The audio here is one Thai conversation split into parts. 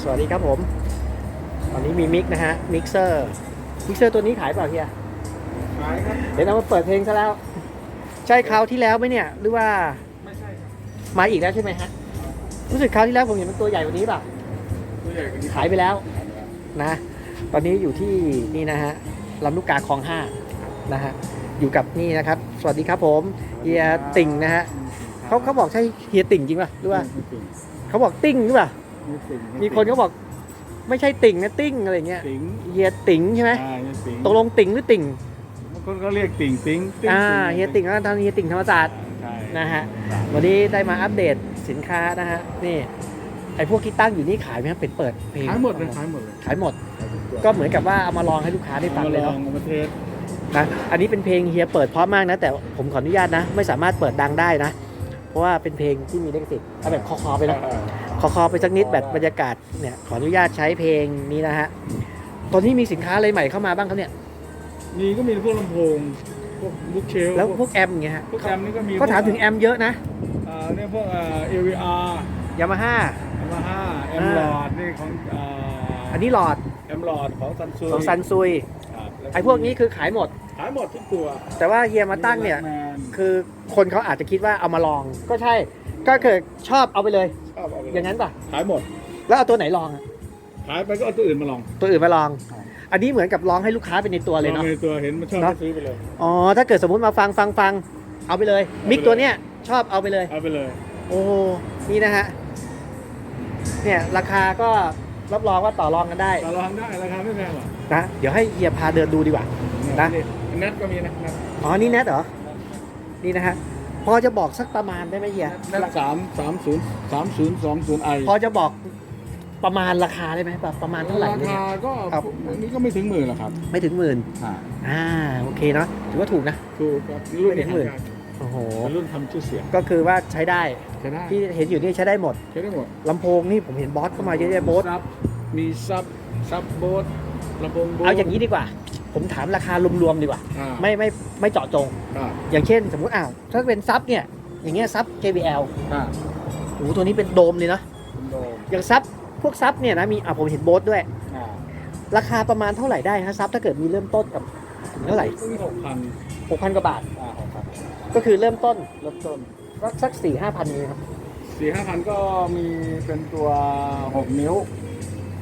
สวัสดีครับผม ตอนนี้มีมิกนะฮะ มิกเซอร์ มิกเซอร์ตัวนี้ขายเปล่าเฮีย ขายครับ เดี๋ยวเอามาเปิดเพลงซะแล้ว ใช่คราวที่แล้วไหมเนี่ย หรือว่า ไม่ใช่ครับ มาอีกแล้วใช่ไหมฮะ รู้สึกคราวที่แล้วผมเห็นมันตัวใหญ่กว่านี้ป่ะ ตัวใหญ่กว่านี้ขายไปแล้วขายไปแล้วนะ ตอนนี้อยู่ที่นี่นะฮะลำลูกกาคลองห้านะฮะ อยู่กับนี่นะครับ สวัสดีครับผมเฮียติ่งนะฮะเขาเขาบอกใช่เฮียติ่งจริงป่ะหรือว่าไม่ติ่งเขาบอกติ้งหรือเปล่าไม่ติ่งมีคนเขาบอกไม่ใช่ติ่งนะติ้งอะไรเงี้ยติ่งเฮียติ่งใช่ไหมอ่าเฮียติ่งตกลงติ่งหรือติ่งบางคนก็เรียกติ่งติ่งติ่งอ่าเฮียติ่งแล้วทางเฮียติ่งธรรมศาสตร์ใช่นะฮะวันนี้ได้มาอัปเดตสินค้านะฮะนี่ไอพวกที่ตั้งอยู่นี่ขายไหมครับเป็นเปิดเพลงขายหมดเลยขายหมดเลยขายหมดขายทุตัวก็เหมือนกับว่าเอามาลองให้ลูกค้าได้ฟังเอาเลมายลอเนาะงเอามาเทสนะอันนี้เป็นเพลงเฮียเปิดเพราะมากนะ แต่ผมขออนุญาตนะ ไม่สามารถเปิดดังได้นะ เพราะว่าเป็นเพลงที่มีลิขสิทธิ์เอาแบบคอๆไปนะ คอคอไปสักนิดแบบบรรยากาศเนี่ยขออนุญาตใช้เพลงนี้นะฮะตอนนี้มีสินค้าอะไรใหม่เข้ามาบ้างครับเนี่ยมีก็มีพวกลำโพงพวกบุ๊กเชลแล้วพวกแอมอย่างเงี้ยฮะพวกแอมนี่ก็มีก็ถามถึงแอมเยอะนะอ่าเนี่ยพวกอ่า AVR ยามาฮ่ายามาฮ่าแอมอ่าหลอดนี่ของอ่าอันนี้หลอดแอมหลอดของซันซูของซันซุยไอพวกนี้คือขายหมดขายหมดทุกตัว แต่ว่าเฮียมาตั้งเนี่ยแมนคือคนเขาอาจจะคิดว่าเอามาลองก็ใช่ก็คือชอบเอาไปเลยช อบเอาไปเลอย่างนั้นป่ะ ขายหมด แล้วเอาตัวไหนลองอะขายไปก็เอาตัวอื่นมาลองตัวอื่นมาลองครับอันนี้เหมือนกับลองให้ลูกค้าเป็นในตัวเลยลอเนาะงในตัวเห็นมันชอบเนอะ ก็ซื้อไปเลย อ๋อ ถ้าเกิดสมมุติมาฟังฟังฟังเอาไปเลย มิกตัวเนี้ยชอบเอาไปเลย เอาไปเลย โอ้นี่นะฮะ เนี่ยราคาก็รับรองว่าต่อรองกันได้ต่อรองได้ราคาไม่แพงหรอกนะ เดี๋ยวให้เฮียพาเดินดูดีกว่า นะ นัดก็มีนะนัดอ๋อ นี่แนทเหรอ นี่นะฮะ พอจะบอกสักประมาณได้ไหมเฮียนัดสามสามศูนย์สามศูนย์สองศูนย์ไอพอจะบอกประมาณราคาได้ไหมแบบประมาณเท่าไหร่ราเนี่ย คาก็ครับ อันนี้ก็ไม่ถึงหมื่นหรอกครับไม่ถึงหมื่นอ่าอ่าโอเคเนาะถือว่าถูกนะ ถูกครับรุ่นไม่ถึงหมื่น โอ้โห เป็นรุ่นทำชื่อเสียงก็คือว่าใช้ได้ ใช้ได้ที่เห็นอยู่นี่ใช้ได้หมดใช้ได้หมดลำโพงนี่ผมเห็นบอสเข้ามาเยอะแยะโบสซับมีซับซับโบสลำโพงโบสเอาอย่างนี้ดีกว่า ผมถามราคารวมๆดีกว่า อ่า ไม่ไม่ไม่เจาะจง อ่าอย่างเช่น สมมุติอ้าวถ้าเป็นซับเนี่ยอย่างเงี้ยซับ JBL อ่าโอ้โหตัวนี้เป็นโดมเลยเนาะคุณโดมอย่างซับพวกซับเนี่ยนะมีอะผมเห็นโบสด้วย อ่าราคาประมาณเท่าไหร่ได้ฮะซับถ้าเกิดมีเริ่มต้นกับถึงเท่าไหร่ต้องหกพันหกพันกว่าบาท อ่าหกพันก็คือเริ่มต้นเริ่มต้นก็สักสี่ห้าพันนี้ครับสี่ห้าพันก็มีเป็นตัวหกนิ้ว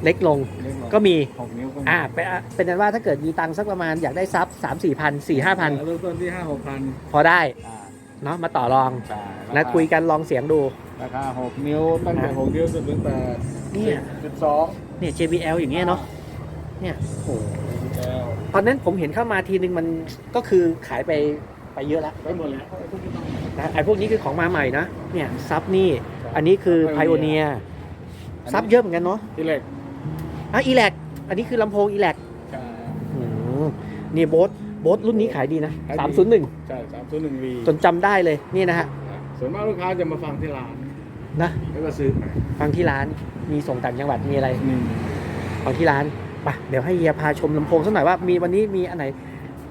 เล็กลงเรียกว่าก็มีหกนิ้วก็มีอ่าเป็นอะเป็นนั้นว่าถ้าเกิดมีตังค์สักประมาณอยากได้ซับสามสี่พันสี่ห้าพันเริ่มต้นที่ห้าหกพันพอได้อ่าเนาะมาต่อรองใช่นะคุยกันลองเสียงดู ราคาหกนิ้วตั้งแต่อ่าหกนิ้วจนถึงแต่เนี่ย สิบสองเนี่ย JBL อย่างเงี้ยเนาะเนี่ยโอ้โหแล้วตอนนั้นผมเห็นเข้ามาทีนึงมันก็คือขายไปไปเยอะแล้วไปหมดแล้วพวกนี้ต้องนะไอ้พวกนี้คือของมาใหม่นะเนี่ยซับนี่อันนี้คือไพโอเนียอันนี้ซับเยอะเหมือนกันเนาะ ที่เหล็ก อะอีแลกอันนี้คือลำโพงอีแลกใช่ นี่โบสโบสรุ่นนี้ขายดีนะ ขายดีสามศูนย์หนึ่งใช่สามศูนย์หนึ่งวีจนจำได้เลยนี่นะฮะส่วนมากลูกค้าจะมาฟังที่ร้านนะแล้วก็ซื้อไปฟังที่ร้านมีส่งต่างจังหวัดมีอะไรนี่ฟังที่ร้านไปเดี๋ยวให้เฮียพาชมลำโพงสักหน่อยว่ามีวันนี้มีอันไหน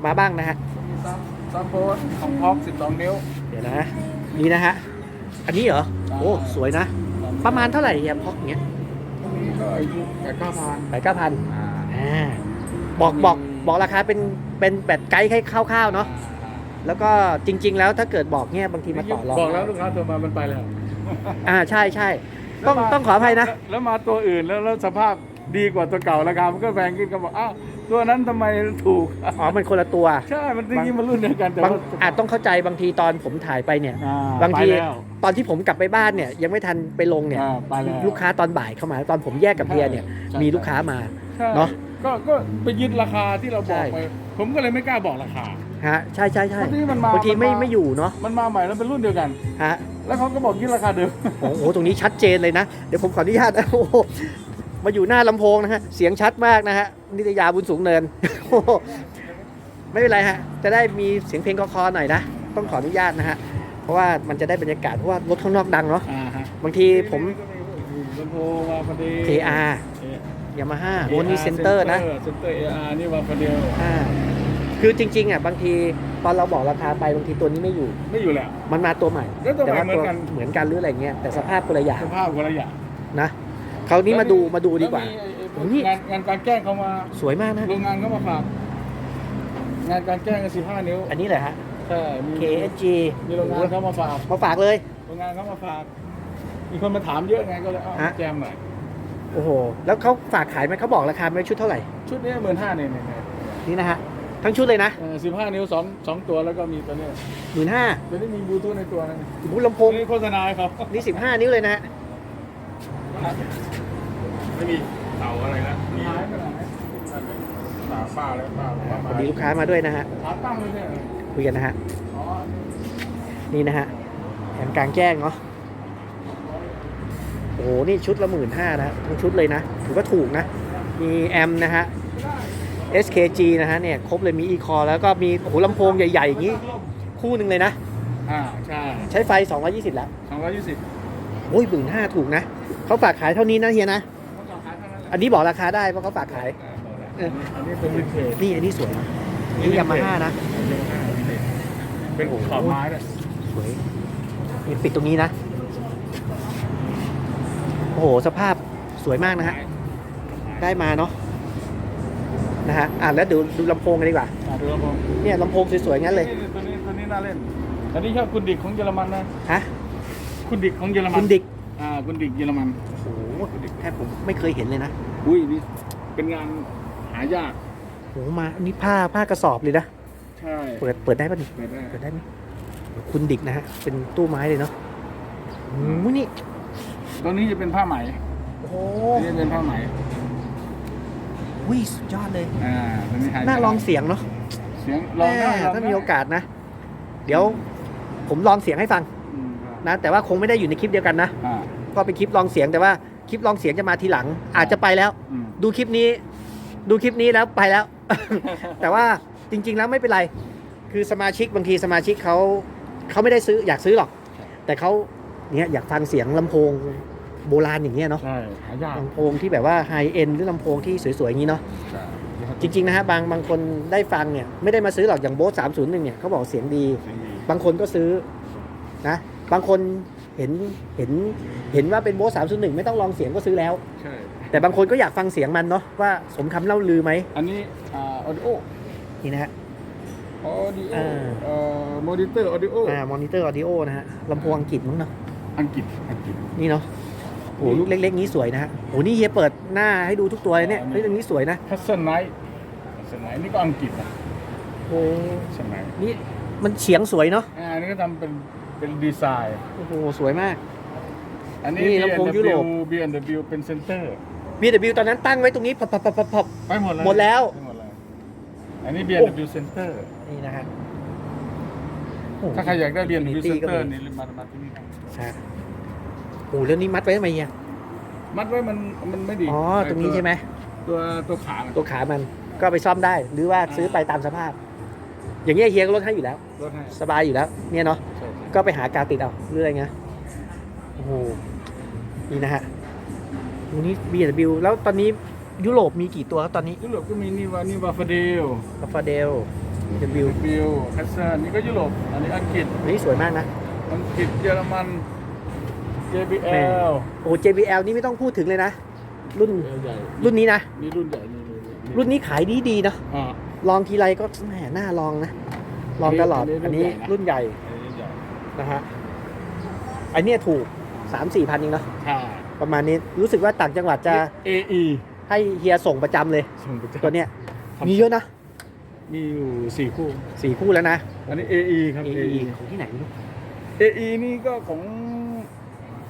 มาบ้างนะฮะ ซับซับโพสของพ็อกสิบสองนิ้ว เดี๋ยวนะนี่นะฮะ อันนี้เหรอ โอ้ สวยนะ ประมาณเท่าไหร่เฮียพ็อกเนี้ยตรง นี้ก็อายุแปดเก้าพันไปเก้าพันอ่าอ่าบอกบอกบอกราคาเป็นเป็นแบบไกด์ให้คร่าวๆเนาะแล้วก็จริง ๆ แล้วถ้าเกิดบอกเนี่ยบางทีมาต่อรองบอกแล้วลูกค้าโทรมามันไปแล้วอ่าใช่ใช่ต้องต้องขออภัยนะ แล้วแล้วมาตัวอื่นแล้วแล้วสภาพดีกว่าตัวเก่าราคามันก็แพงขึ้นก็บอกอ้าว ตัวนั้นทำไมถูก อ๋อมันคนละตัว ใช่ มันจริงๆมันรุ่นเดียวกันแต่บางว่า อาจต้องเข้าใจบางทีตอนผมถ่ายไปเนี่ย อ่บางทีไปแล้ว ตอนที่ผมกลับไปบ้านเนี่ยยังไม่ทันไปลงเนี่ย อ่าไปแล้ว ลูกค้าตอนบ่ายเข้ามา ตอนผมแยกกับเฮียเนี่ย ใช่ มีลูกค้ามา ใช่เนอะก็ก็ไปยึดราคาที่เราบใช่ อกไป ผมก็เลยไม่กล้าบอกราคา ฮะใช่ใช่ใช่เพราะที่มันมาบางทีไม่มันมา ไม่อยู่เนาะมันมาใหม่แล้วเป็นรุ่นเดียวกัน ฮะแล้วเขาก็บอกยึดราคาเดิม โอ้โหตรงนี้ชัดเจนเลยนะ เดี๋ยวผมขออนุญาตนะโอ้โห มาอยู่หน้าลำโพงนะฮะ เสียงชัดมากนะฮะ นิตยาบุญสูงเนินโอ้โหไม่เป็นไรฮะ จะได้มีเสียงเพลงคอๆหน่อยนะ ต้องขออนุญาตนะฮะ เพราะว่ามันจะได้บรรยากาศ เพราะว่ารถข้างนอกดังเนาะอ่าฮะบางทีผมลำโพงมาพอดี KR ยามาฮ่าโอนี่เซ็นเตอร์นะ เซ็นเตอร์เออาร์นี่วางคนเดียวอ่าคือจริงๆอะบางทีตอนเราบอกราคาไปบางทีตัวนี้ไม่อยู่ ไม่อยู่แล้ว มันมาตัวใหม่แล้วตัวใหม่ว่าเหมือนกันเหมือนกันหรืออะไรเงี้ยแต่สภาพคนละอย่างสภาพคนละอย่างนะ คราวนี้มาดูมาดูดีกว่าแล้มีไอ้โอ้นี่งานงานการแจ้งเขามาสวยมากนะ โรงงานเขามาฝากงานการแจ้งกันสิบห้านิ้วอันนี้เลยฮะ ใช่มี KSG มีโรงงานเขามาฝากมาฝากเลย โรงงานเขามาฝาก มีคนมาถามเยอะไงก็เลยเอาฮะ แจมหน่อยโอ้โห แล้วเขาฝากขายไหมเขาบอกราคาไหมชุดเท่าไหร่ ชุดนี้หมื่นห้าเนี่ยเนี่ยเนี่ยนี่นะฮะ ทั้งชุดเลยนะสิบห้านิ้วสองสองตัวแล้วก็มีตัวเนี้ยหมื่นห้าตัวนี้มีบลูทูธในตัวนึงบุลำโพงนี่โฆษณาให้เขานี่สิบห้านิ้วเลยนะฮะ ไม่มีเสาอะไรนะมีหายไปไหนสาป้าแล้วป้าสวัสดีลูกค้ามาด้วยนะฮะขาตั้งเลยเนี่ยคุยกันนะฮะอ๋อนี่นะฮะแผนกลางแจ้งเนาะโอ้โหนี่ชุดละหมื่นห้านะทั้งชุดเลยนะถือว่าถูกนะ มีแอมนะฮะ SKG นะฮะเนี่ยครบเลยมี e c o แล้วก็มีโอ้โหลำโพงใหญ่ๆอย่างนี้ คู่หนึ่งเลยนะอ่าใช่ใช้ไฟ 220 แล้วสองร้อยยี่สิบโอ้ยหมื่นห้าถูกนะเขาฝากขายเท่านี้นะเฮียนะ อันนี้บอกราคาได้เพราะเขาฝากขาย เออ อันนี้เป็นวินเทจนี่อันนี้สวยนะนี่ยามาฮ่านะ เป็นขอบไม้ด้วยสวยนี่ปิดตรงนี้นะ โอ้โห สภาพสวยมากนะฮะ ได้มาเนาะ นะฮะ อะแล้วดูดูลำโพงกันดีกว่า อ่าดูครับผมเนี่ยลำโพงสวยๆงั้นเลย ตัวนี้ตัวนี้น่าเล่นอันนี้ชอบคุณดิกของเยอรมันนะ ฮะ คุณดิกของเยอรมันคุณดิก อ่าคุณดิกเยอรมันโอ้โห แทบผมไม่เคยเห็นเลยนะอุ้ยนี่เป็นงานหายากโอ้โหมาอันนี้ผ้าผ้ากระสอบเลยนะ ใช่เปิดเปิดได้ปะนี่เปิดได้เปิดได้ไหมคุณดิกนะฮะ เป็นตู้ไม้เลยเนาะโอ้โหนี่ตัวนี้จะเป็นผ้าไหมโอ้โหตัวนี้จะเป็นผ้าไหมวิสุดยอดเลย อ่าตัวนี้หายากน่าลองเสียงเนาะ เสียงลองได้แม่ลองได้ถ้ามีโอกาสนะ เดี๋ยวผมลองเสียงให้ฟัง อืมนะแต่ว่าคงไม่ได้อยู่ในคลิปเดียวกันนะ อ่าก็เป็นคลิปลองเสียงแต่ว่า คลิปลองเสียงจะมาทีหลัง อาจจะไปแล้ว อืมดูคลิปนี้ ดูคลิปนี้แล้วไปแล้ว แต่ว่าจริง ๆ แล้วไม่เป็นไร คือสมาชิกบางทีสมาชิกเขาเขาไม่ได้ซื้ออยากซื้อหรอก แต่เขาเนี่ยอยากฟังเสียงลำโพงโบราณอย่างเงี้ยเนาะใช่หายากลำโพงที่แบบว่าไฮเอ็นหรือลำโพงที่สวยๆอย่างนี้เนาะ ใช่จริงๆนะฮะบางบางคนได้ฟังเนี่ยไม่ได้มาซื้อหรอกอย่างโบสสามศูนย์หนึ่งเนี่ยเขาบอกเสียงดี เสียงดีบางคนก็ซื้อนะบางคน เห็นเห็นเห็นว่าเป็นโบสสามศูนย์หนึ่งไม่ต้องลองเสียงก็ซื้อแล้ว ใช่ แต่บางคนก็อยากฟังเสียงมันเนาะว่าสมคำเล่าลือไหมอันนี้อ่าออดิโอนี่นะฮะ ออดิโออ่า เอ่อมอนิเตอร์ออดิโออ่ามอนิเตอร์ออดิโอนะฮะลำโพงอังกฤษมั้งเนาะอังกฤษอังกฤษ นี่เนาะโอ้โหลูกเล็กๆนี้สวยนะฮะโอ้โหนี่เฮียเปิดหน้าให้ดูทุกตัวเลยเนี่ยเฮ้ยตรงนี้สวยนะทัศนไนท์ทัศนไนท์นี่ก็อังกฤษนะโอ้ทัศนไนท์นี่มันเฉียงสวยเนาะ อ่าอันนี้ก็ทำเป็น เป็นดีไซน์ โอ้โห สวยมาก อันนี้ นี่ลำโพงยุโรป B&W เป็นเซนเตอร์ BW ตอนนั้นตั้งไว้ตรงนี้พับพับพับพับพับ ไปหมดเลยหมดแล้ว ไปหมดเลยอันนี้ B&W Center นี่นะฮะโอ้โห ถ้าใครอยากได้ B&W Infinity ก็ Center มีนี่มามาที่นี่ได้ใช่โอ้โหแล้วนี่มัดไว้ทำไมเฮียมัดไว้มันมันไม่ดีอ๋อ ตรงนี้ใช่ไหม ตัวตัวขาตัวขามันก็ไปซ่อมได้ หรือว่าซื้อไปตามสภาพ อย่างเงี้ยเฮียก็ลดให้อยู่แล้ว รถให้สบายอยู่แล้ว เนี่ยเนาะใช่ใช่ ก็ไปหากาวติดเอาหรืออะไรเงี้ยโอ้โหนี่นะฮะโอ้นี่ B&W แล้วตอนนี้ยุโรปมีกี่ตัวครับตอนนี้ยุโรปก็มีนี่ว่านี่วาฟาเดลอัฟาเดล B&W บิลแคสเซนนี่ก็ยุโรปอันนี้อังกฤษอันนี้สวยมากนะ อังกฤษเยอรมัน JBL โอ้ JBL นี่ไม่ต้องพูดถึงเลยนะ รุ่นเออใหญ่รุ่นนี้นะ นี่รุ่นใหญ่นี่นี่รุ่นนี้ขายดีดีๆเนาะอ่า ลองทีไรก็แหมน่าลองนะ ลองตลอด อัอันนนี้นี้รุ่นใหญ่ อันนี้ใหญ่ นะฮะอันเนี้ยถูกสามสี่พันเองเนาะใช่ประมาณนี้รู้สึกว่าต่างจังหวัดจะ AE ให้เฮียส่งประจำเลย ส่งไปตัวเนี้ยมีเยอะนะมีอยู่สี่คู่ สี่คู่แล้วนะ อันนี้ AE ครับ AE ของที่ไหนไม่รู้ AE นี่ก็ของ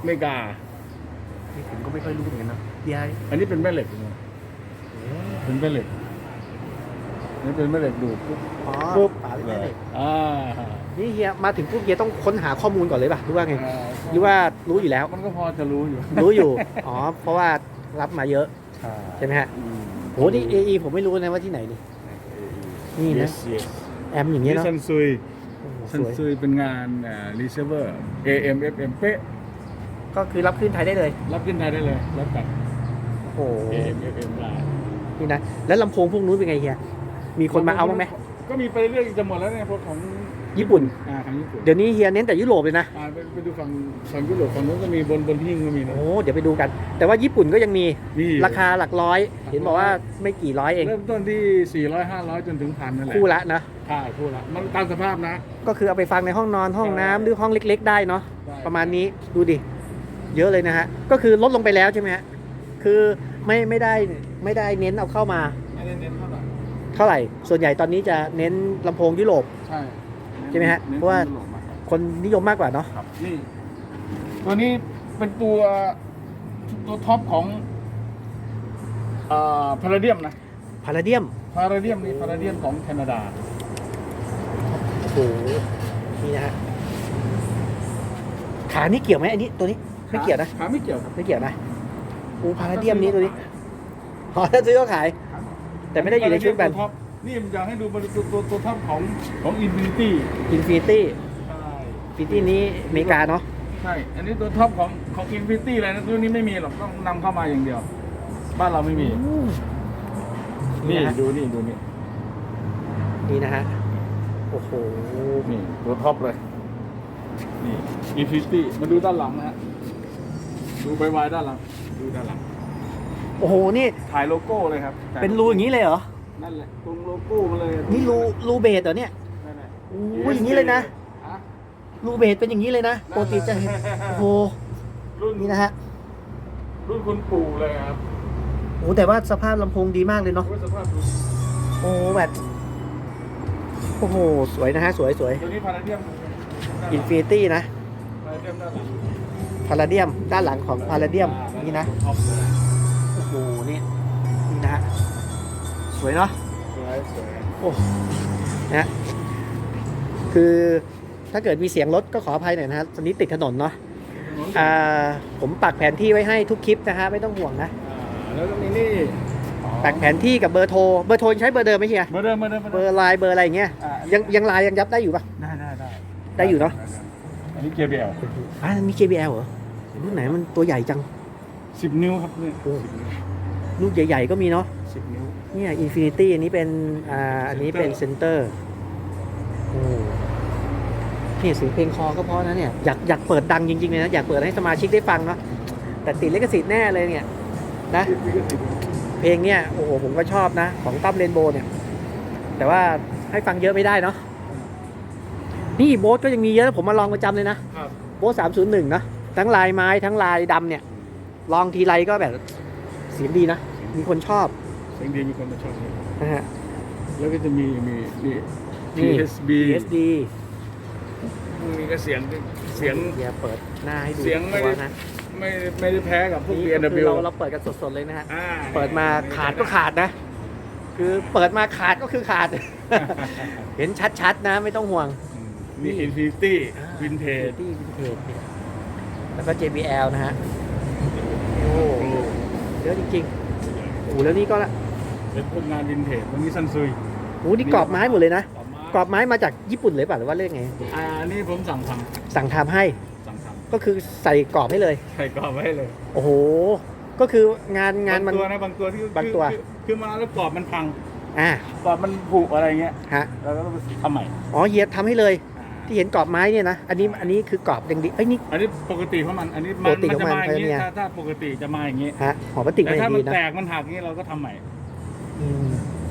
อเมริกา นี่ผมก็ไม่ค่อยรู้เหมือนกันเนาะเฮียอันนี้เป็นแม่เหล็กนะเป็นแม่เหล็กอันนี่เป็นแม่เหล็กดูดปุ๊บอ๋อปุ๊บ ป่าเลยอ่า นี่เฮียมาถึงปุ๊บเฮียต้องค้นหาข้อมูลก่อนเลยป่ะหรือว่าไงอ่าหรือว่ารู้อยู่แล้ว มันก็พอจะรู้อยู่ รู้อยู่ อ๋อ เพราะว่ารับมาเยอะ ใช่ไหมฮะอืมโหนี่ AE ผมไม่รู้นะว่าที่ไหนนี่นี่นะ Yes, yes แอมอย่างเงี้นี่ยเนาะซันซุยโอ้โหซัสนวยซุยเป็นงานอ่ารีเซิร์ฟเวอร์ AM FM เป๊ะก็คือรับขึ้นไทยได้เลย รับขึ้นไทยได้เลย รับกันโอ้โห AM FM ได้นี่นะ แล้วลำโพงพวกนู้นเป็นไงเฮีย มีคนมาเอาบ้างไหม ก็มีไปเรื่อยๆจะหมดแล้วเนี่ยพวกของ ญี่ปุ่นอ่าทางญี่ปุ่นเดี๋ยวนี้เฮียเน้นแต่ยุโรปเลยนะอ่าไปไปดูฝั่งฝั่งยุโรปฝั่งนู้นก็มีบนบนหิ้งก็มีนะ โอ้เดี๋ยวไปดูกัน แต่ว่าญี่ปุ่นก็ยังมีมีราคาหลักร้อย เห็นบอกว่าไม่กี่ร้อยเองเริ่มต้นที่ 400 500 จนถึงพันนั่นแหละคู่ละนะใช่คู่ละมันตามสภาพนะ ก็คือเอาไปฟังในห้องนอนห้องน้ำหรือห้องเล็ก ๆ ได้เนาะได้ประมาณนี้ดูดิ เยอะเลยนะฮะ ก็คือลดลงไปแล้วใช่ไหมฮะ คือไม่ไม่ได้ไม่ได้เน้นเอาเข้ามาไม่ได้เน้นเท่าไหร่เท่าไหร่ ส่วนใหญ่ตอนนี้จะเน้นลำโพงยุโรป ใช่ ใช่ไหมฮะน้นเพราะว่ายุโปมกกคนนิยมมากกว่าเนาะ ครับนี่ตัวนี้เป็นตัวตัวท็อปของอ่าพาราเดียมนะพาราเดียม พาราเดียมนี่พาราเดียมของแคนาดา โอ้โห นี่นะฮะ ขานี่เกี่ยวไหมอันนี้ตัวนี้ ไม่เกี่ยวนะ ขาไม่เกี่ยวครับไม่เกี่ยวนะโอ้พาราเดียมนี้ตัวนี้ อ๋อถ้าซื้อก็ขาย แต่ไม่ได้อยู่ในชุดแบน ตัวท็อป นี่ผมอยากให้ดูมันตัวตัวตัวท็อปของของอินฟินิตี้อินฟินิตี้ใช่ฟินิตี้นี้อเมริกาเนาะใช่ อันนี้ตัวท็อปของของอินฟินิตี้เลยนะตัวนี้ไม่มีหรอกต้องนำเข้ามาอย่างเดียว บ้านเราไม่มีนี่นี่นะฮะดูนี่ดูนี่นี่นะฮะโอ้โหนี่ตัวท็อปเลย นี่อินฟินิตี้มาดูด้านหลังนะฮะดูใบวายด้านหลัง ดูด้านหลัง โอ้โหนี่ถ่ายโลโก้เลยครับเป็นรูอย่างนี้เลยเหรอ นั่นแหละตรงโลโก้มาเลยนี่รูรูเบสเหรอเนี่ยนั่นแหละ โอ้ยอย่างนี้เลยนะฮะรูเบสเป็นอย่างนี้เลยนะปกติจะเห็นโอ้โหรุ่นนี่นะฮะรุ่นคุณปู่เลยครับโอ้แต่ว่าสภาพลำโพงดีมากเลยเนาะโอ้ยสภาพดูโอ้แบบโอ้โหสวยนะฮะสวยสวยตัวนี้พาราเดียมอินฟินิตี้นะพาราเดียมด้านหลังพาราเดียมด้านหลังของพาราเดียมนี่นะท็อปเลยโอ้โหนี่นี่นะฮะ สวยเนาะสวยสวยโอ้นะฮะคือถ้าเกิดมีเสียงรถก็ขออภัยหน่อยนะฮะตอนนี้ติดถนนเนาะอ่าผมปักแผนที่ไว้ให้ทุกคลิปนะฮะไม่ต้องห่วงนะอ่าแล้วก็มีนี่ปักแผนที่กับเบอร์โทร เบอร์โทรยังใช้เบอร์เดิมไหมเฮีย เบอร์เดิมเบอร์เดิมเบอร์ไลน์เบอร์อะไรอย่างเงี้ยอ่ายังยังไลน์ยังยับได้อยู่ปะ ได้ได้ได้ได้อยู่เนอะ อันนี้ JBL อ่ามี JBL เหรอรุ่นไหนมันตัวใหญ่จัง สิบนิ้วครับเนี่ยโอ้ลูกใหญ่ๆก็มีเนาะสิบนิ้ว เนี่ย Infinity อันนี้เป็นอ่าอันนี้เป็นเซนเตอร์โอ้เนี่ยเสียงเพลงคอก็เพราะนะเนี่ยอยากอยากเปิดดังจริงๆเลยนะ อยากเปิดให้สมาชิกได้ฟังเนาะแต่ติดลิขสิทธิ์แน่เลยเนี่ยนะเพลงเนี่ยโอ้โหผมก็ชอบนะ ของตั้มเรนโบว์เนี่ย แต่ว่าให้ฟังเยอะไม่ได้เนาะนี่โบ๊ทก็ยังมีเยอะผมมาลองประจำเลยนะครับโบ๊ทสามศูนย์หนึ่งนะทั้งลายไม้ทั้งลายดำเนี่ย ลองทีไรก็แบบเสียงดีนะ มีคนชอบ เสียงดีมีคนมาชอบเยอะนะฮะแล้วก็จะมีมีนี่นี่ TSB SD มีก็เสียงเสียง เดี๋ยวเปิดหน้าให้ดูเสียงไม่ตัวได้นะไม่ไม่ได้แพ้กับพวก นี่ก็คือ B&W เราเราเปิดกันสดๆเลยนะฮะ อ่าเปิดมาขาดก็ขาดนะ คือเปิดมาขาดก็คือขาด เห็นชัดๆนะไม่ต้องห่วงมี Infinity Vintage ที่วินเทจเนี่ยแล้วก็ JBL นะฮะ โอ้ เยอะจริงๆโอ้แล้วนี่ก็ละ เป็นพวกงานวินเทจมันมีซันซุยโอ้นี่กรอบไม้หมดเลยนะ ต่อมากรอบไม้มาจากญี่ปุ่นเลยป่ะหรือว่าเรื่องไง อ่านี่ผมสั่งทสั่งทำให้ำสั่งทก็คือใส่กรอบให้เลยำใส่กรอบไว้ให้เลยโอ้โห ก็คืองานงานมันบางตัวนะบางตัวที่บางตัว คือคือมาแล้วกรอบมันพังอ่ากรอบมันผุอะไรเงี้ยฮะ เราก็ต้องไปทำใหม่อ๋อเฮียทำให้เลย อ่าที่เห็นกรอบไม้เนี่ยนะ อันนี้อันนี้คือกรอบแดงดิเอ้ยนี่ อันนี้ปกติของมันอันนี้ปกติมันของจะมันมาอย่างนี้เนี่ย ถ้าถ้าปกติจะมาอย่างนี้ ฮะหอพลาสติกแต่มาอย่าถ้างมัดีนนะแตกมันหักอย่างนี้เราก็ทำใหม่อืมแต่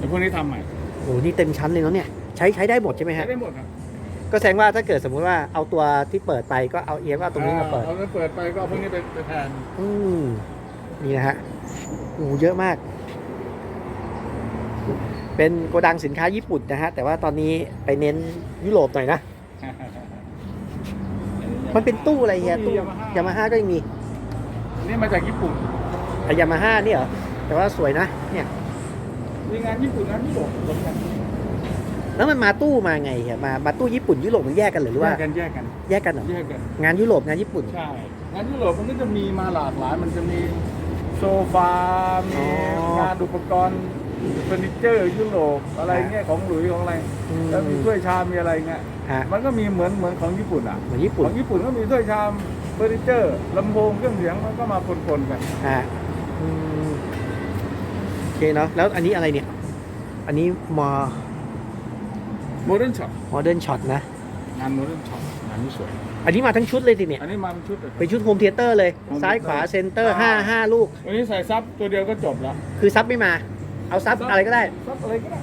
พวกนี้ทำใหม่โอ้นี่เต็มชั้นเลยเนาะเนี่ยใช้ใช้ได้หมดใช่ไหมใช้ฮะได้หมดครับก็แสดงว่าถ้าเกิดสมมุติว่าเอาตัวที่เปิดไปก็เอาเอียงว่าตรงนี้มาเปิดเอาแล้วเปิดไปก็เอาพวกนี้ไปไปแทนอืมนี่นะฮะโอ้เยอะมาก เป็นโกดังสินค้าญี่ปุ่นนะฮะ แต่ว่าตอนนี้ไปเน้นยุโรปหน่อยนะ มันเป็นตู้อะไรเฮียตู้ยามาฮ่าก็ยังมีนี่มาจากญี่ปุ่นแต่ยามาฮ่านี่เหรอ แต่ว่าสวยนะ เนี่ย มีงานญี่ปุ่นงานยุโรปรวมกันแล้วมันมาตู้มาไงเฮียมามาตู้ญี่ปุ่นยุโรปมันแยกกันเหรือหรือแยว่ากกันแยกกันแยกกันเหรอแยกกันงานยุโรปงานญี่ปุ่น ใช่งานยุโรปมันก็จะมีมาหลากหลาย มันจะมีโซฟา มีอ๋องานอุปกรณ์เฟอร์นิเจอร์ยุโรปอะไรเงี้ยของหลุยของอะไรอืม แล้วมีถ้วยชามมีอะไรเงี้ยฮะมันก็มีเหมือนเหมือนของญี่ปุ่นอะ เหมือนญี่ปุ่ขนองญี่ปุ่นก็มีถ้วยชามเฟอร์นิเจอร์ลำโพงเครื่องเสียงมันก็มาปนๆกัน ฮะอืมโอ เคเนาะแล้วอันนี้อะไรเนี่ย อันนี้มอโมเดิร์นช็อปโมเดิร์นช็อตนะ งานโมเดิร์นช็อปงานนี้สวย อันนี้มาทั้งชุดเลยทีเนี่ยอันนี้มาเป็นชุดเลย เป็นชุดโฮมเทเตอร์เลย Home ซ้ายขวา theater เซนเตอร์ห้าห้าลูก วันนี้ใส่ซับตัวเดียวก็จบแล้ว คือซับไม่มา เอาซับอะไรก็ได้ ซับอะไรก็ได้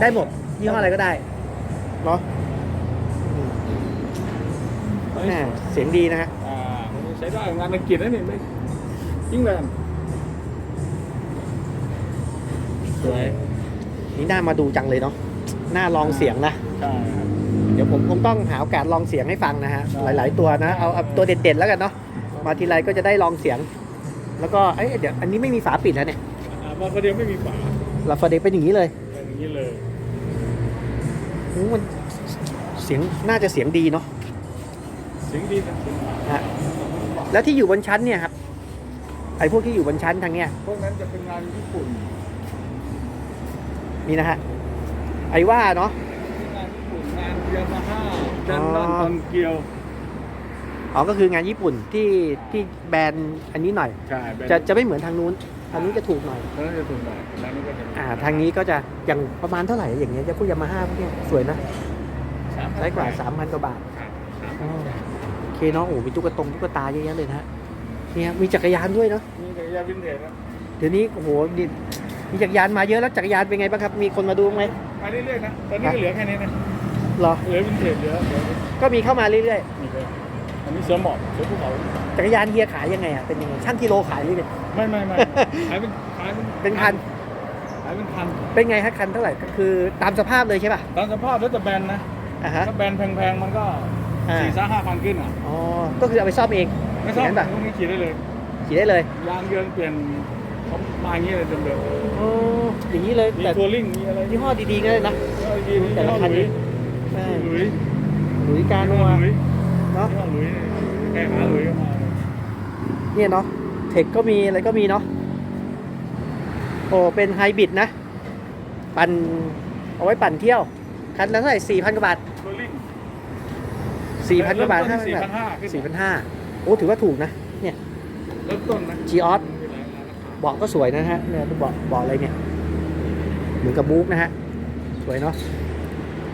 ได้หมดยี่ห้ออะไรก็ได้เนาะอันแหนี้มเสียงดีนะฮะอ่าอันนี้ใช้ได้งานอังกฤษนะนี่ไม่ยิ่งแรง สวยนี่น่ามาดูจังเลยเนาะน่าลองเสียงนะ ใช่ครับ เดี๋ยวผมคงต้องหาโอกาสลองเสียงให้ฟังนะฮะได้หลาย ๆ ตัวนะ เอาเอาตัวเด็ด ๆ แล้วกันเนาะ มาทีไรก็จะได้ลองเสียง แล้วก็ เอ้ย เดี๋ยว อันนี้ไม่มีฝาปิดแล้วเนี่ยอ่ามาคนเดียวไม่มีฝาลาฟาเดเป็นอย่างนี้เลยเป็นอย่างนี้เลยโอ้มันเสียง น่าจะเสียงดีเนาะ เสียงดีนะเสียงดีฮะ แล้วที่อยู่บนชั้นเนี่ยครับ ไอ้พวกที่อยู่บนชั้นทางเนี้ย พวกนั้นจะเป็นงานญี่ปุ่น นี่นะฮะไอ้ว่าเนาะงานญี่ปุ่นงานยามาฮ่าแดนนอนตอนเกียวอ๋อก็คืองานญี่ปุ่นที่ที่แบรนด์อันนี้หน่อย ใช่แบรนด์จะจะไม่เหมือนทางนู้นทางนู้นจะถูกหน่อยแล้วจะถูกหน่อยแล้วนี่ก็จะอ่าทางนี้ก็จะอย่างประมาณเท่าไหร่อย่างเงี้ยจะพูดยามาฮ่าพวกเนี้ยสวยนะสามพันซ้ายกว่าสามพันกว่าบาทครับสามอ๋พัอนโอเคเนาะโอ้โหมีตุ๊กตงตุ๊กตาเยอะแยะเลยนะฮะเนี่ยมีจักรยานด้วยเนาะนี่จักรยานวินเทจนะเดี๋ยวนี้โอ้โหนี่ มีจักรยานมาเยอะแล้วจักรยานเป็นไงบ้างครับ มีคนมาดูบ้างไหมไปเรื่อยๆนะ ตอนนี้ก็เหลือแค่นี้นะ เหรอ เหลือวินเทจเหลือเหลือก็มีเข้ามาเรื่อยนี่เลยอันนี้เสือหมอบเสือภูเขาๆจักรยานเฮียขายยังไงอะ เป็นยังไงช่างกิโลขายหรือเป็นไม่ไม่ไม่ขายเป็นขายเป็นเป็นคันขายเป็นคัน เป็นไงฮะคันเท่าไหร่ก็คือตามสภาพเลยใช่ป่ะ ตามสภาพแล้วแต่แบรนด์นะอ่าฮะถ้าแบรนด์แพงๆมันก็อ่าสี่ห้าพันขึ้นอะ อ๋อ ก็คือเอาไปซ่อมเอง ไม่ต้องอย่างนั้นป่ะพวกนี้ขี่ได้เลย ขี่ได้เลย ยางเยินเปลี่ยน เขามาอย่างนี้เลยเดิมอ๋ออย่างนี้เลยๆมีแต่ทัวริงมีอะไรยี่ห้อดีๆก็เลยนะยี่ห้อแต่ละคันหลุยใช่หลุยหลุยส์กายี่นัห้วอหลุยเนาะ ยี่ห้อหลุยแกหาหลุยก็มาเนี่ยเนาะ เทคก็มีอะไรก็มีเนาะ โอ้ เป็นไฮบริดนะ ปั่น เอาไว้ปั่นเที่ยว คันละเท่าไหร่สี่พันกว่าบาททัวริง สี่พันกว่าบาทเริ่ห้ามพัต้นนบาทที่สี่พันห้าโอ้ ถือว่าถูกนะ เนี่ย เริ่มต้นนะ G o s เบาะก็สวยนะฮะเนี่ยเบาะเบาะอะไรเนี่ยเหมือนกับบุ๊กนะฮะสวยเนาะ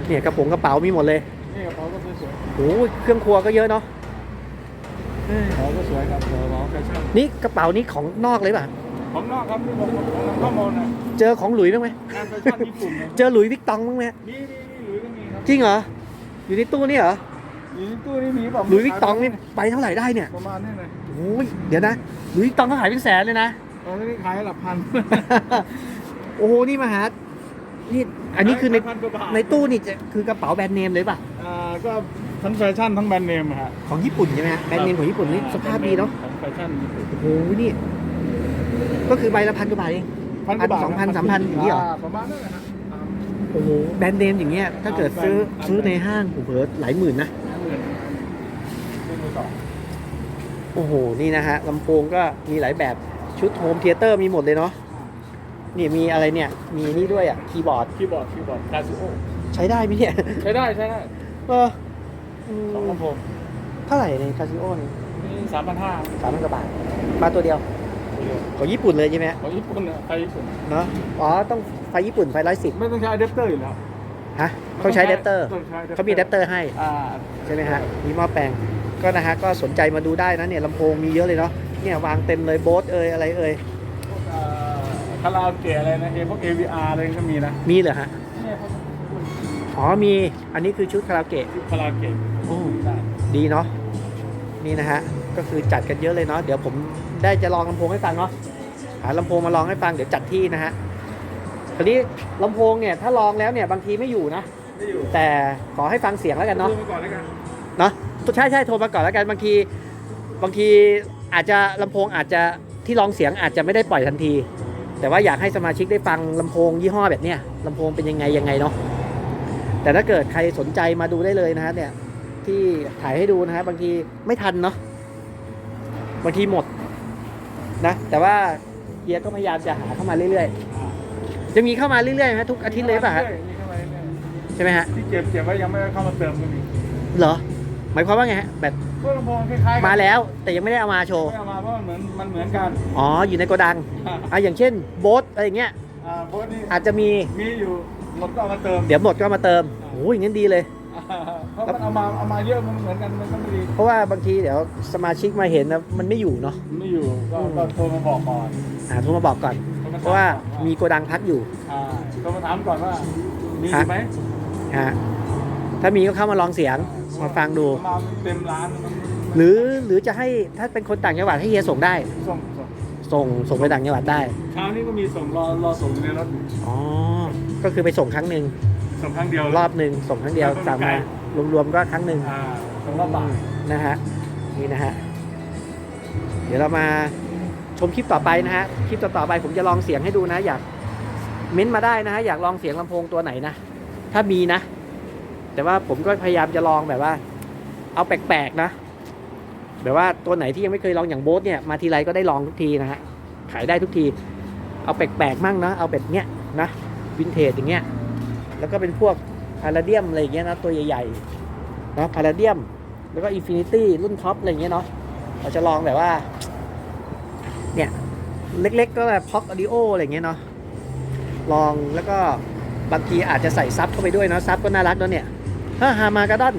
เนี่ยกระโปรงกระเป๋ามีหมดเลยนี่กระเป๋าก็สวยโอ้ยเครื่องครัวก็เยอะเนาะเออกระเป๋าก็สวยครับกระเป๋าแฟชั่นนี่กระเป๋านี้ของนอกเลยป่ะของนอกครับนี่ของของนำเข้ามานะเจอของหลุยส์บ้างไหมงานแฟชั่นญี่ปุ่นนะเจอหลุยส์วิกตองบ้างไหมนี่นี่นี่หลุยก็มีครับจริงเหรออยู่ในตู้นี่เหรออยู่ในตู้นี่มีเปล่าหลุยส์วิกตองนี่ไปเท่าไหร่ได้เนี่ยประมาณนี้เลยโอ้ยเดี๋ยวนะหลุยส์วิกตองเขาขายเป็นแสนเลยนะ ตอนนี้ขายหลักพันโอ้โหนี่มาหานี่อันนี้คือในพักว่าบาทในตู้นี่จะคือกระเป๋าแบรนด์เนมเลยป่ะอ่าก็ทั้งแฟชั่นทั้งแบรนด์เนมอะฮะของญี่ปุ่นใช่ไหมฮะแบรนด์เนมของญี่ปุ่นนี่สภาพดีเนาะของแฟชั่นญี่ปุ่นโอ้โหนี่ ก็คือใบละพันกว่าบาทเองพันกว่าบาทสองพันสามพันอย่างนี้เหรอประมาณนั้นแหละฮะอ่าโอ้โหแบรนด์เนมอย่างเงี้ยถ้าเกิดซื้อแบรนด์ซื้อในห้างผมเผลอหลายหมื่นนะห้าหมื่นนี่มือสองโอ้โหนี่นะฮะลำโพงก็มีหลายแบบ ชุดโฮมเทเตอร์มีหมดเลยเนาะนี่มีอะไรเนี่ย มีนี่ด้วยอะคีย์บอร์ด คีย์บอร์ดคีย์บอร์ดคาซิโอใช้ได้ไหมเนี่ย ใช้ได้ใช้ได้เอออืมสองลำโพงเท่าไหร่ในคาซิโอนี่นี่สามพันห้าสามพันกว่าบาท มาตัวเดียว ของญี่ปุ่นเลยใช่ไหมฮะของญี่ปุ่นเนี่ยไทยญี่ปุ่น เนาะอ๋อ ต้องไฟญี่ปุ่นไฟร้อยสิบไม่ต้องใช้อะแดปเตอร์อยู่แล้วฮะต้องใช้อะแดปเตอร์ ต้องใช้อะแดปเตอร์เขามีอะแดปเตอร์ให้ อ่า ใช่ไหมฮะ มีหม้อแปลง ก็นะฮะ ก็สนใจมาดูได้นะเนี่ยลำโพงมีเยอะเลยเนาะ เนี่ยวางเต็มเลยโบสเอยอะไรเอยพวกอ่าคาราโอเกะอะไรนะเอพวก AVR อะไรก็มีนะมีเหรอฮะเนี่ยพวกอ๋อมีอันนี้คือชุดคาราโอเกะคาราโอเกะโอ้ ได้ดีเนาะนี่นะฮะก็คือจัดกันเยอะเลยเนาะเดี๋ยวผมได้จะลองลำโพงให้ฟังเนาะหาลำโพงมาลองให้ฟังเดี๋ยวจัดที่นะฮะทีนี้ลำโพงเนี่ยถ้าลองแล้วเนี่ยบางทีไม่อยู่นะ ไม่อยู่แต่ขอให้ฟังเสียงแล้วกันเนาะ ดูมาก่อนแล้วกัน เนาะใช่ใช่โทรมาก่อนแล้วกันบางทีบางที อาจจะลำโพงอาจจะที่ลองเสียงอาจจะไม่ได้ปล่อยทันที แต่ว่าอยากให้สมาชิกได้ฟังลำโพงยี่ห้อแบบเนี้ยลำโพงเป็นยังไงยังไงเนาะแต่ถ้าเกิดใครสนใจมาดูได้เลยนะฮะเนี่ยที่ถ่ายให้ดูนะฮะบางทีไม่ทันเนาะบางทีหมดนะแต่ว่าเฮียก็พยายามจะหาเข้ามาเรื่อยๆจะมีเข้ามาเรื่อยๆไหมทุกอาทิตย์เลยป่ะฮะมีเข้ามาเรื่อยใช่ไหมฮะๆที่เก็บเก็บไว้ยังไม่ได้เข้ามาเติมก็มีเหรอห มายความว่าไงฮะแบบพวกลำโพงคล้ายๆกันมาแล้วแต่ยังไม่ได้เอามาโชว์ ไม่เอามาเพราะมันเหมือนมันเหมือนกันอ๋อ อยู่ในโกดังอะอย่างเช่นโบ๊ทอะไรอย่างเงี้ย อ่าโบสนี่อาจจะมี มีอยู่หมดก็เอามาเติมเดี๋ยวหมดก็เอามาเติมโอ้ยงั้นดีเลยอ่าเพราะมันเอามาเอามาเยอะมันเหมือนกันมันก็ไม่ดีเพราะว่าบางทีเดี๋ยวสมาชิกมาเห็นนะมันไม่อยู่เนาะมันไม่อยู่ก็ก็โทรมาบอกก่อนอ่าโทรมาบอกก่อน เพราะว่ามีโกดังพักอยู่อ่าโทรมาถามก่อนว่ามีฮะไหมฮะถ้ามีก็เข้ามาลองเสียง มาฟังดู มาเต็มร้านมันหรือหรือจะให้ถ้าเป็นคนต่างจังหวัดให้เฮียส่งได้ ส่งส่งส่งส่งไปต่างจังหวัดได้เช้านี้ก็มีส่งรอรอส่งอยู่ในรถอยู่อ๋อก็คือไปส่งครั้งหนึ่งส่งครั้งเดียว รอบหนึ่งส่งครั้งเดียวแล้วก็สั่งไกลมารวมๆก็ครั้งหนึ่ง อ่าส่งรอบบ่าย นะฮะนี่นะฮะเดี๋ยวเรามาชมคลิปต่อไปนะฮะคลิปต่อๆไปผมจะลองเสียงให้ดูนะ อยากเม้นต์มาได้นะฮะอยากลองเสียงลำโพงตัวไหนนะถ้ามีนะ แต่ว่าผมก็พยายามจะลองแบบว่า เอาแปลกๆนะ แบบว่าตัวไหนที่ยังไม่เคยลองอย่างโบ๊ทเนี่ยมาทีไรก็ได้ลองทุกทีนะฮะขายได้ทุกที เอาแปลกๆมั่งนะเอาแบบเนี้ยนะวินเทจอย่างเงี้ยแล้วก็เป็นพวกพาราเดียมอะไรอย่างเงี้ยนะตัวใหญ่ๆนะพาราเดียมแล้วก็อินฟินิตี้รุ่นท็อปอะไรอย่างเงี้ยเนาะเราจะลองแบบว่า เนี่ยเล็กๆก็แบบพ็อกอ u ดิโออะไรอย่างเงี้ยเนาะลองแล้วก็บางทีอาจจะใส่ซับเข้าไปด้วยเนาะซับก็น่ารักเนาะเนี่ย ฮาฮามากาดอน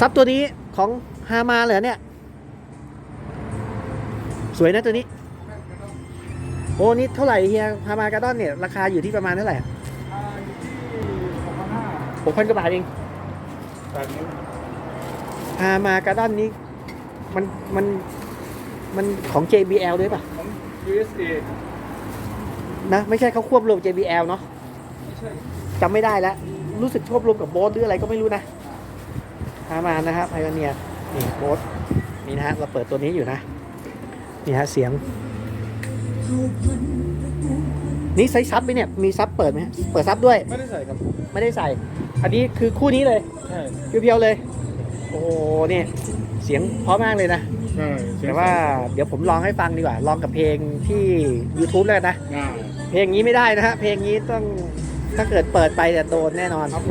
ซับตัวนี้ของฮามาเลยเนี่ย สวยนะตัวนี้ โอ้นี่เท่าไหร่เฮียฮามากาดอนเนี่ย ราคาอยู่ที่ประมาณเท่าไหร่อ่าอยู่ที่หกพันห้าหกพันกว่าบาทเองแบบนี้ฮามากาดอนนี้ มันมันมันของ JBL ด้วยป่ะ ของ USA นะ ไม่ใช่เขาควบรวม JBL เนาะไม่ใช่จำไม่ได้แล้ว รู้สึกควบรวมกับโบสหรืออะไรก็ไม่รู้นะฮามานะครับไพเนียนี่โบสนี่นะฮะเราเปิดตัวนี้อยู่นะนี่ฮะเสียง นี่ใช้ซับไหมเนี่ยมีซับเปิดไหมฮะเปิดซับด้วย ไม่ได้ใส่ครับ ไม่ได้ใส่ อันนี้คือคู่นี้เลยใช่เพียวๆเลย โอ้โหเนี่ยเสียงเพราะมากเลยนะใช่แต่ว่าเดี๋ยวผมลองให้ฟังดีกว่าลองกับเพลงที่ YouTube แล้วกันนะอ่าเพลงนี้ไม่ได้นะฮะเพลงนี้ต้อง ถ้าเกิดเปิดไปจะโดนแน่นอน ครับ